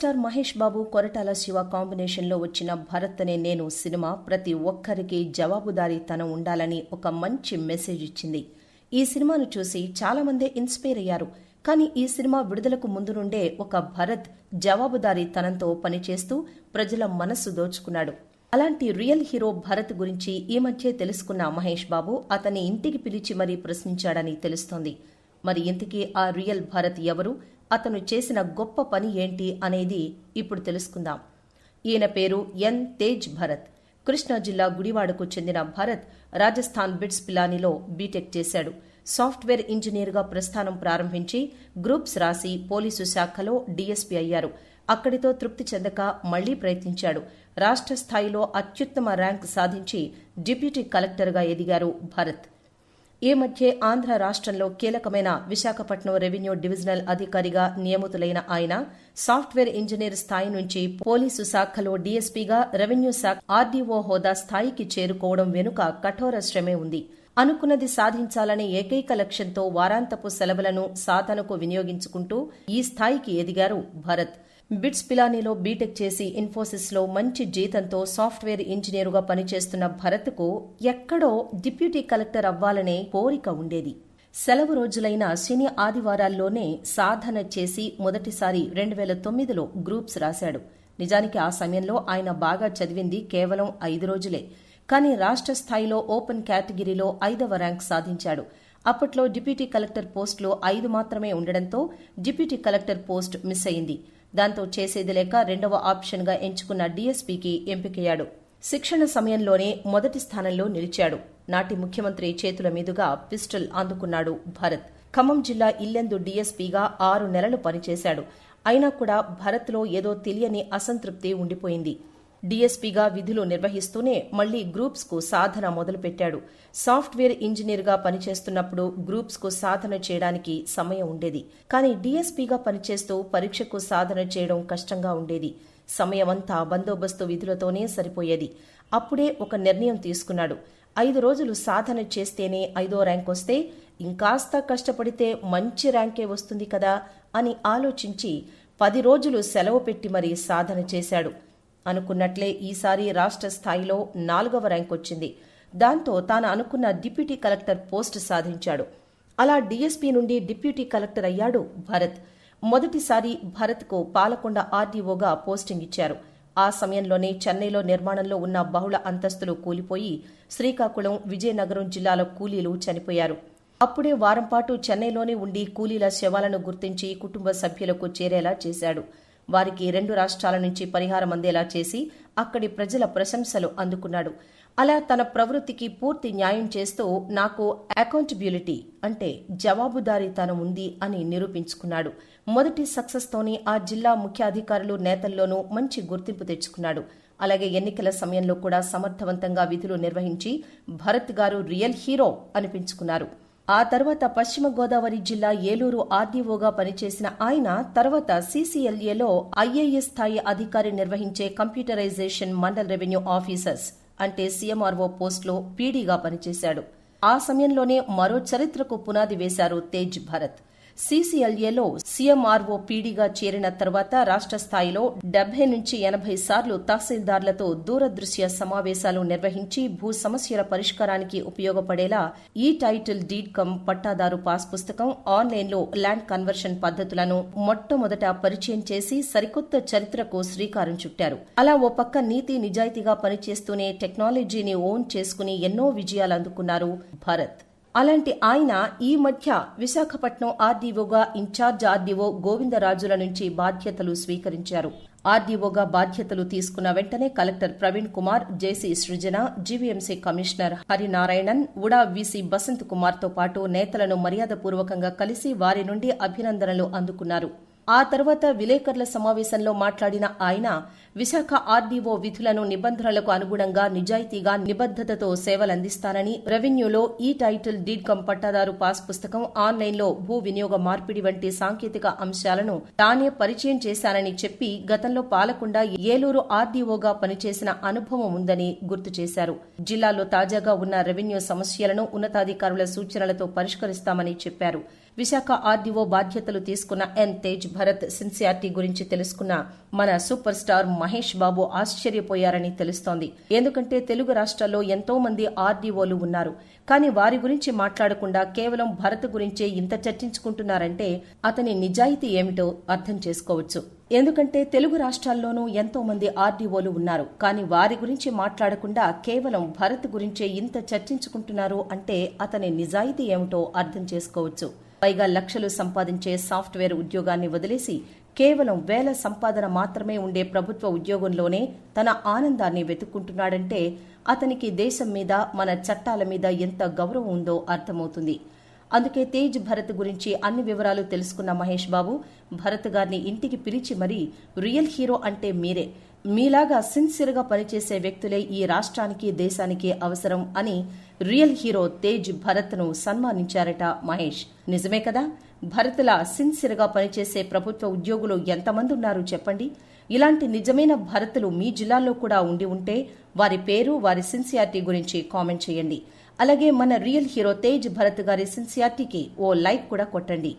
Star Mahesh Babu Koratala Siva కాంబినేషన్లో వచ్చిన భరత్ అనే నేను సినిమా ప్రతి ఒక్కరికి జవాబుదారీతనం ఉండాలని ఒక మంచి మెసేజ్ ఇచ్చింది. ఈ సినిమాను చూసి చాలామందే ఇన్స్పైర్ అయ్యారు. కానీ ఈ సినిమా విడుదలకు ముందు నుండే ఒక భరత్ జవాబుదారీతనంతో పనిచేస్తూ ప్రజల మనస్సు దోచుకున్నాడు. అలాంటి రియల్ హీరో భరత్ గురించి ఈ మధ్య తెలుసుకున్న మహేష్ బాబు అతని ఇంటికి పిలిచి మరీ ప్రశ్నించాడని తెలుస్తోంది. మరి ఇంతకీ ఆ రియల్ భరత్ ఎవరు? అతను చేసిన గొప్ప పని ఏంటి అనేది ఇప్పుడు తెలుసుకుందాం. ఈయన పేరు ఎన్. తేజ్ భరత్. కృష్ణా జిల్లా గుడివాడకు చెందిన భరత్ రాజస్థాన్ బిట్స్ పిలానిలో బీటెక్ చేశాడు. సాఫ్ట్వేర్ ఇంజనీర్గా ప్రస్థానం ప్రారంభించి గ్రూప్స్ రాసి పోలీసు శాఖలో డీఎస్పీ అయ్యారు. అక్కడితో తృప్తి చెందక మళ్ళీ ప్రయత్నించాడు. రాష్ట్ర స్థాయిలో అత్యుత్తమ ర్యాంక్ సాధించి డిప్యూటీ కలెక్టర్గా ఎదిగారు భరత్. ఈ మధ్య ఆంధ్ర రాష్ట్రంలో కీలకమైన విశాఖపట్నం రెవెన్యూ డివిజనల్ అధికారిగా నియమితులైన ఆయన సాఫ్ట్వేర్ ఇంజనీర్ స్థాయి నుంచి పోలీసు శాఖలో డీఎస్పీగా రెవెన్యూ శాఖ ఆర్డీఓ హోదా స్థాయికి చేరుకోవడం వెనుక కఠోర శ్రమే ఉంది. అనుకున్నది సాధించాలనే ఏకైక లక్ష్యంతో వారాంతపు సెలవులను సాధనకు వినియోగించుకుంటూ ఈ స్థాయికి ఎదిగారు భరత్. బిట్స్ పిలానీలో బీటెక్ చేసి ఇన్ఫోసిస్లో మంచి జీతంతో సాఫ్ట్వేర్ ఇంజనీరుగా పనిచేస్తున్న భరత్కు ఎక్కడో డిప్యూటీ కలెక్టర్ అవ్వాలనే కోరిక ఉండేది. సెలవు రోజులైన శని ఆదివారాల్లోనే సాధన చేసి మొదటిసారి రెండు వేల తొమ్మిదిలో గ్రూప్స్ రాశాడు. నిజానికి ఆ సమయంలో ఆయన బాగా చదివింది కేవలం ఐదు రోజులే. కానీ రాష్ట్ర స్థాయిలో ఓపెన్ కేటగిరీలో ఐదవ ర్యాంక్ సాధించాడు. అప్పట్లో డిప్యూటీ కలెక్టర్ పోస్టులో ఐదు మాత్రమే ఉండడంతో డిప్యూటీ కలెక్టర్ పోస్ట్ మిస్ అయింది. దాంతో చేసేది లేక రెండవ ఆప్షన్గా ఎంచుకున్న డీఎస్పీకి ఎంపికయ్యాడు. శిక్షణ సమయంలోనే మొదటి స్థానంలో నిలిచాడు. నాటి ముఖ్యమంత్రి చేతుల మీదుగా పిస్టల్ అందుకున్నాడు భరత్. ఖమ్మం జిల్లా ఇల్లెందు డీఎస్పీగా ఆరు నెలలు పనిచేశాడు. అయినా కూడా భరత్లో ఏదో తెలియని అసంతృప్తి ఉండిపోయింది. డీఎస్పీగా విధులు నిర్వహిస్తూనే మళ్ళీ గ్రూప్స్కు సాధన మొదలుపెట్టాడు. సాఫ్ట్వేర్ ఇంజనీర్గా పనిచేస్తున్నప్పుడు గ్రూప్స్కు సాధన చేయడానికి సమయం ఉండేది. కానీ డీఎస్పీగా పనిచేస్తూ పరీక్షకు సాధన చేయడం కష్టంగా ఉండేది. సమయమంతా బందోబస్తు విధులతోనే సరిపోయేది. అప్పుడే ఒక నిర్ణయం తీసుకున్నాడు. ఐదు రోజులు సాధన చేస్తేనే ఐదో ర్యాంక్ వస్తే ఇంకాస్త కష్టపడితే మంచి ర్యాంకే వస్తుంది కదా అని ఆలోచించి పది రోజులు సెలవు పెట్టి మరీ సాధన చేశాడు. అనుకున్నట్లే ఈసారి రాష్ట్ర స్థాయిలో నాలుగవ ర్యాంక్ వచ్చింది. దాంతో తాను అనుకున్న డిప్యూటీ కలెక్టర్ పోస్ట్ సాధించాడు. అలా డీఎస్పీ నుండి డిప్యూటీ కలెక్టర్ అయ్యాడు భరత్. మొదటిసారి భరత్కు పాలకొండ ఆర్డీఓగా పోస్టింగ్ ఇచ్చారు. ఆ సమయంలోనే చెన్నైలో నిర్మాణంలో ఉన్న బహుళ అంతస్తులు కూలిపోయి శ్రీకాకుళం విజయనగరం జిల్లాల కూలీలు చనిపోయారు. అప్పుడే వారంపాటు చెన్నైలోనే ఉండి కూలీల శవాలను గుర్తించి కుటుంబ సభ్యులకు చేరేలా చేశాడు. వారికి రెండు రాష్ట్రాల నుంచి పరిహారం అందేలా చేసి అక్కడి ప్రజల ప్రశంసలు అందుకున్నాడు. అలా తన ప్రవృత్తికి పూర్తి న్యాయం చేస్తూ నాకు అకౌంటబిలిటీ అంటే జవాబుదారీతనం ఉంది అని నిరూపించుకున్నాడు. మొదటి సక్సెస్తోనే ఆ జిల్లా ముఖ్యాధికారులు నేతల్లోనూ మంచి గుర్తింపు తెచ్చుకున్నాడు. అలాగే ఎన్నికల సమయంలో కూడా సమర్థవంతంగా విధులు నిర్వహించి భరత్ గారు రియల్ హీరో అనిపించుకున్నారు. ఆ తర్వాత పశ్చిమ గోదావరి జిల్లా ఏలూరు ఆర్డీఓగా పనిచేసిన ఆయన తర్వాత సీసీఎల్ఏలో ఐఏఎస్ స్థాయి అధికారి నిర్వహించే కంప్యూటరైజేషన్ మండల్ రెవెన్యూ ఆఫీసర్స్ అంటే సీఎంఆర్ఓ పోస్టులో పీడీగా పనిచేశాడు. ఆ సమయంలోనే మరో చరిత్రకు పునాది వేశారు తేజ్ భరత్. సీసీఎల్ఏలో సీఎంఆర్ఓ పీడీగా చేరిన తర్వాత రాష్ట్ర స్థాయిలో డెబ్బై నుంచి ఎనభై సార్లు తహసీల్దార్లతో దూరదృశ్య సమావేశాలు నిర్వహించి భూ సమస్యల పరిష్కారానికి ఉపయోగపడేలా ఈ టైటిల్ డీడ్ కమ్ పట్టాదారు పాస్ పుస్తకం ఆన్లైన్లో ల్యాండ్ కన్వర్షన్ పద్ధతులను మొట్టమొదట పరిచయం చేసి సరికొత్త చరిత్రకు శ్రీకారం చుట్టారు. అలా ఓ పక్క నీతి నిజాయితీగా పనిచేస్తూనే టెక్నాలజీని ఓన్ చేసుకుని ఎన్నో విజయాలు అందుకున్నారు భారత్. అలాంటి ఆయన ఈ మధ్య విశాఖపట్నం ఆర్డీఓగా ఇన్ఛార్జ్ ఆర్డీఓ గోవిందరాజుల నుంచి బాధ్యతలు స్వీకరించారు. ఆర్డీఓగా బాధ్యతలు తీసుకున్న వెంటనే collector Praveen Kumar JC Srujana GVMC commissioner Harinarayanan UDA VC Basant కుమార్తో పాటు నేతలను మర్యాదపూర్వకంగా కలిసి వారి నుండి అభినందనలు అందుకున్నారు. ఆ తర్వాత విలేకరుల సమావేశంలో మాట్లాడిన ఆయన విశాఖ ఆర్డీఓ విధులను నిబంధనలకు అనుగుణంగా నిజాయితీగా నిబద్దతతో సేవలందిస్తానని రెవెన్యూలో ఈ టైటిల్ డీడ్ పట్టాదారు పాస్ పుస్తకం ఆన్లైన్లో భూ వినియోగ మార్పిడి వంటి సాంకేతిక అంశాలను తానే పరిచయం చేశానని చెప్పి గతంలో పాలకుండా ఏలూరు ఆర్డీఓగా పనిచేసిన అనుభవం ఉందని గుర్తు చేశారు. జిల్లాలో తాజాగా ఉన్న రెవెన్యూ సమస్యలను ఉన్నతాధికారుల సూచనలతో పరిష్కరిస్తామని చెప్పారు. విశాఖ ఆర్డీఓ బాధ్యతలు తీసుకున్న ఎన్ తేజ్ భరత్ సిన్సియారిటీ గురించి తెలుసుకున్న మన సూపర్ స్టార్ మహేష్ బాబు ఆశ్చర్యపోయారని తెలుస్తోంది. ఎందుకంటే తెలుగు రాష్ట్రాల్లో ఎంతో మంది ఆర్డీఓలు ఉన్నారు. కానీ వారి గురించి మాట్లాడకుండా కేవలం భరత్ గురించే ఇంత చర్చించుకుంటున్నారంటే అతని నిజాయితీ ఏమిటో అర్థం చేసుకోవచ్చు. ఎందుకంటే తెలుగు రాష్ట్రాల్లోనూ ఎంతో మంది ఆర్డీఓలు ఉన్నారు. కానీ వారి గురించి మాట్లాడకుండా కేవలం భరత్ గురించే ఇంత చర్చించుకుంటున్నారు అంటే అతని నిజాయితీ ఏమిటో అర్థం చేసుకోవచ్చు. పైగా లక్షలు సంపాదించే సాఫ్ట్వేర్ ఉద్యోగాన్ని వదిలేసి కేవలం వేల సంపాదన మాత్రమే ఉండే ప్రభుత్వ ఉద్యోగంలోనే తన ఆనందాన్ని వెతుక్కుంటున్నాడంటే అతనికి దేశం మీద మన చట్టాల మీద ఎంత గౌరవం ఉందో అర్థమవుతుంది. అందుకే తేజ్ భరత్ గురించి అన్ని వివరాలు తెలుసుకున్న మహేష్ బాబు భరత్ గారిని ఇంటికి పిలిచి మరీ రియల్ హీరో అంటే మీరే. మీలాగా సిన్సియర్గా పనిచేసే వ్యక్తులే ఈ రాష్ట్రానికి దేశానికి అవసరం అని రియల్ హీరో తేజ్ భరత్ను సన్మానించారట మహేష్. నిజమే కదా? భరత్లా సిన్సియర్గా పనిచేసే ప్రభుత్వ ఉద్యోగులు ఎంతమంది ఉన్నారు చెప్పండి? ఇలాంటి నిజమైన భరతులు మీ జిల్లాలో కూడా ఉండి ఉంటే వారి పేరు వారి సిన్సియారిటీ గురించి కామెంట్ చేయండి. అలాగే మన రియల్ హీరో తేజ్ భరత్ గారి సిన్సియారిటీకి ఓ లైక్ కూడా కొట్టండి.